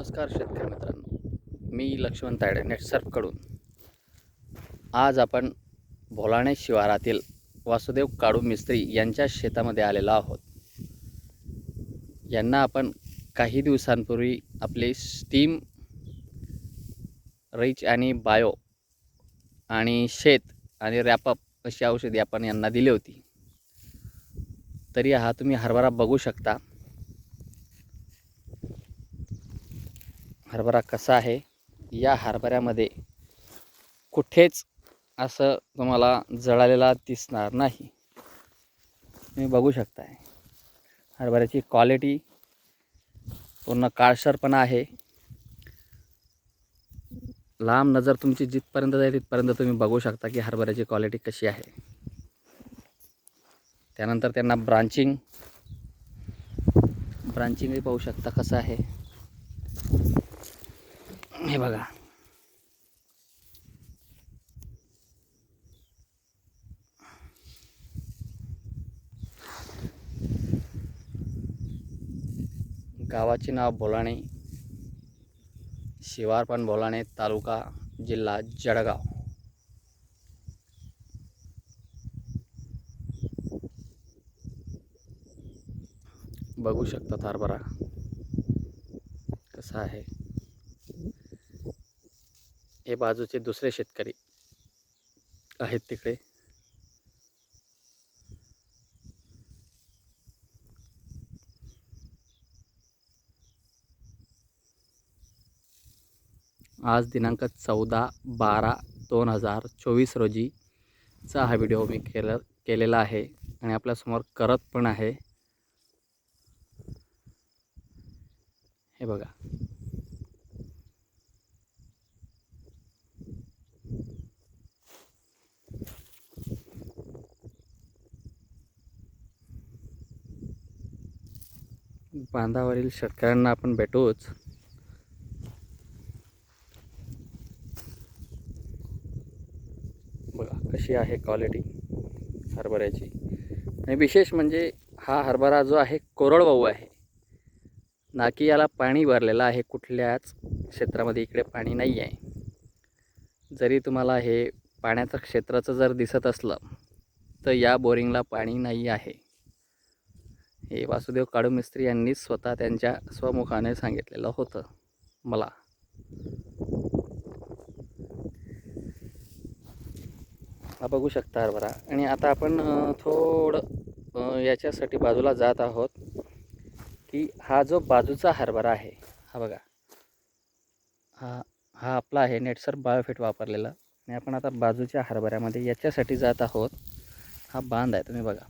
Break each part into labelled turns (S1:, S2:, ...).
S1: नमस्कार शेतकरी मित्रांनो. मी लक्ष्मण तायडे नेटसर्फकडून. आज आपण भोलाणे शिवारातील वासुदेव काळू मिस्त्री यांच्या शेतामध्ये आलेलो आहोत. यांना आपण काही दिवसांपूर्वी आपले स्टीम रिच आणि बायो आणि शेत आणि रॅपअप अशी औषधी आपण यांना दिली होती. तरी हा तुम्ही हरभरा बघू शकता. हरभरा कसा आहे या हरभऱ्यामध्ये कुठेच असं तुम्हाला जळालेला दिसणार नाही. तुम्ही बघू शकताय. हरभऱ्याची क्वालिटी पूर्ण काळसरपणा आहे. लांब नजर तुमची जिथपर्यंत जाईल तिथपर्यंत तुम्ही बघू शकता की हरभऱ्याची क्वालिटी कशी आहे. त्यानंतर त्यांना ब्रांचिंग ब्रांचिंगही पाहू शकता कसं आहे. हे बघा. गावाचे नाव बोलाणे शिवारपण बोलाणे तालुका जिल्हा जळगाव. बघू शकतात हरभरा कसा आहे. हे बाजूचे दुसरे शेतकरी आहेत तिकडे. आज दिनांक चौदा बारा दोन हजार चोवीस रोजीचा हा व्हिडिओ मी केला केलेला आहे आणि आपल्यासमोर करत पण आहे. हे बघा. बांधावरील शेतकऱ्यांना आपण भेटूच. बघा कशी आहे क्वालिटी हरभऱ्याची. आणि विशेष म्हणजे हा हरभरा जो आहे कोरडवाहू आहे. ना की याला पाणी भरलेलं आहे कुठल्याच क्षेत्रामध्ये इकडे पाणी नाही आहे. जरी तुम्हाला हे पाण्याचं क्षेत्राचं जर दिसत असलं तर या बोरिंगला पाणी नाही आहे. हे वासुदेव काळू मिस्त्री यांनी स्वतः त्यांच्या स्वमुखाने सांगितलेलं होतं. मला. बघू शकता हरभरा. आणि आता आपण थोडं याच्यासाठी बाजूला जात आहोत की हा जो बाजूचा हरभरा आहे हा बघा. हा हा आपला आहे नेटसर बायोफिट वापरलेला. आणि आपण आता बाजूच्या हरभऱ्यामध्ये याच्यासाठी जात आहोत. हा बांध आहे तुम्ही बघा.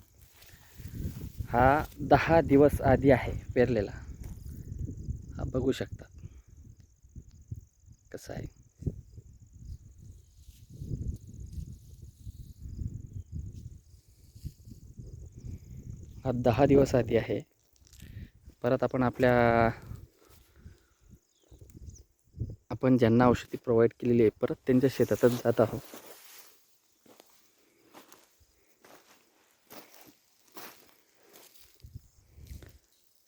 S1: हा दहा दिवस आधी आहे पेरलेला. हा बघू शकता. कसा आहे? हा दहा दिवस आधी आहे. परत आपण आपल्या आपण ज्यांना औषधी प्रोव्हाइड केलेली आहे परत त्यांच्या शेतातच जात आहोत.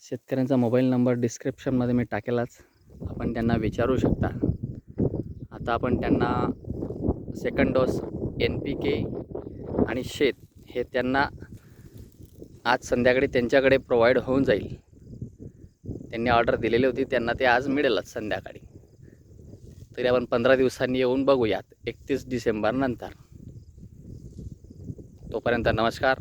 S1: शेतकऱ्यांचा मोबाईल नंबर डिस्क्रिप्शनमध्ये मी टाकेलाच. आपण त्यांना विचारू शकता. आता आपण त्यांना second dose N P K आणि शेत हे त्यांना आज संध्याकाळी त्यांच्याकडे प्रोव्हाइड होऊन जाईल. त्यांनी ऑर्डर दिलेली होती त्यांना ते आज मिळेलच संध्याकाळी. तरी आपण पंधरा दिवसांनी येऊन बघूयात एकतीस डिसेंबरनंतर तोपर्यंत नमस्कार.